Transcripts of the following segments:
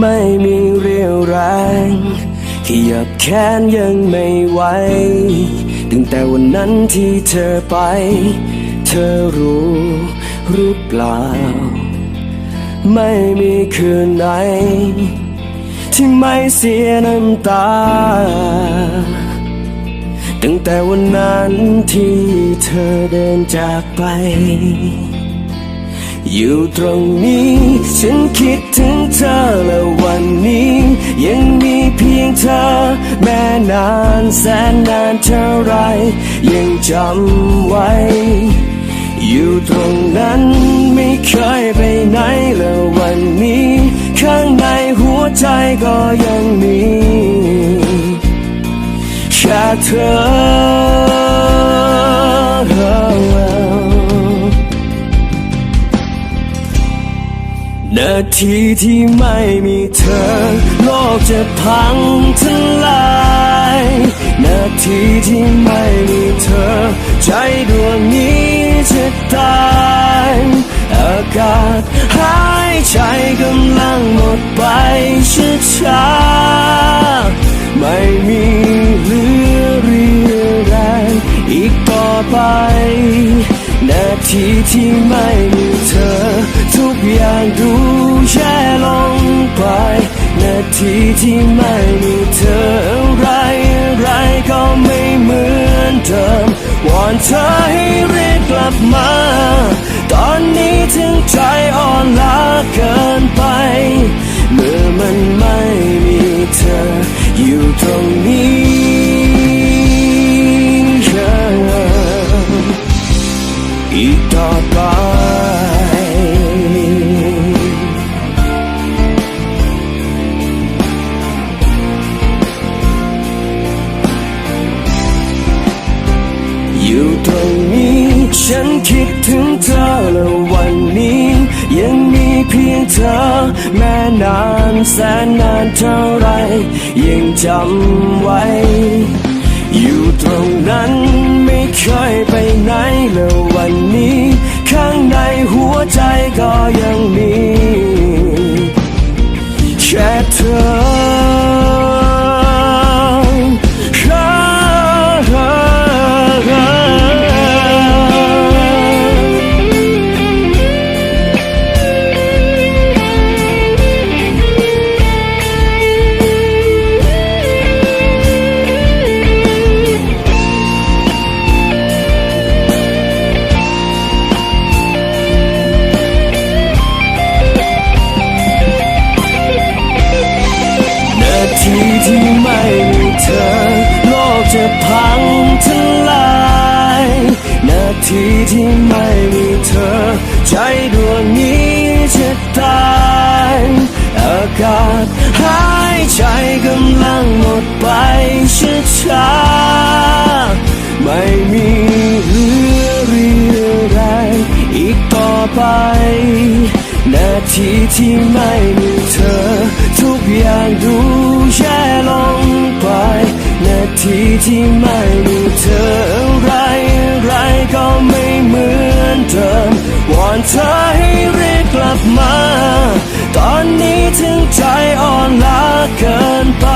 ไม่มีเรี่ยวแรงขยับแขนยังไม่ไหวตั้งแต่วันนั้นที่เธอไป เธอรู้หรือเปล่า ไม่มีคืนไหน ที่ไม่เสียน้ำตา ตั้งแต่วันนั้นที่เธอเดินจากไปอยู่ตรงนี้ฉันคิดถึงเธอ แสนนานเท่าไร ยังจำไว้ อยู่ตรงนั้นไม่เคยไปไหนแล้ววันนี้ ข้างในหัวใจก็ยังมีแค่เธอ นาทีที่ไม่มีเธอ โลกจะพังทลายนาทีที่ไม่มีเธอ ใจดวงนี้จะตายอากาศหายใจกำลังหมดไปช้าๆไม่มีเหลือเรียแรงอีกต่อไป นาทีที่ไม่มีเธอ อยากดูแย่ลงไปนาทีที่ไม่มีเธออะไรไรก็ไม่เหมือนเดิมวอนเธอให้เรียกกลับมา อย่างนี้ ฉันคิดถึงเธอและวันนี้ ยังมีเพียงเธอ แม้นานแสนนานเท่าไร ยังจำไว้ อยู่ตรงนั้นไม่เคยไปไหนเลย ทีที่ไม่มีเธอ ใจดวงนี้จะตายอากาศหายใจกำลังหมดไปช้าๆไม่มีเหลือเรียวแรงอีกต่อไป นาทีที่ไม่มีเธอ ทุกอย่างดูแย่ลงไป นาทีที่ไม่มีเธอ อนเธอให้เรียกกลับมา ตอนนี้ถึงใจอ่อนล้าเกินไป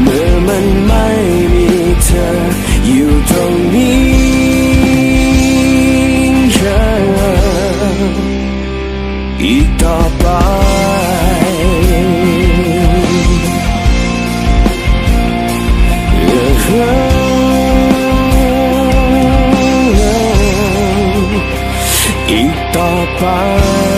เมื่อมันไม่ apart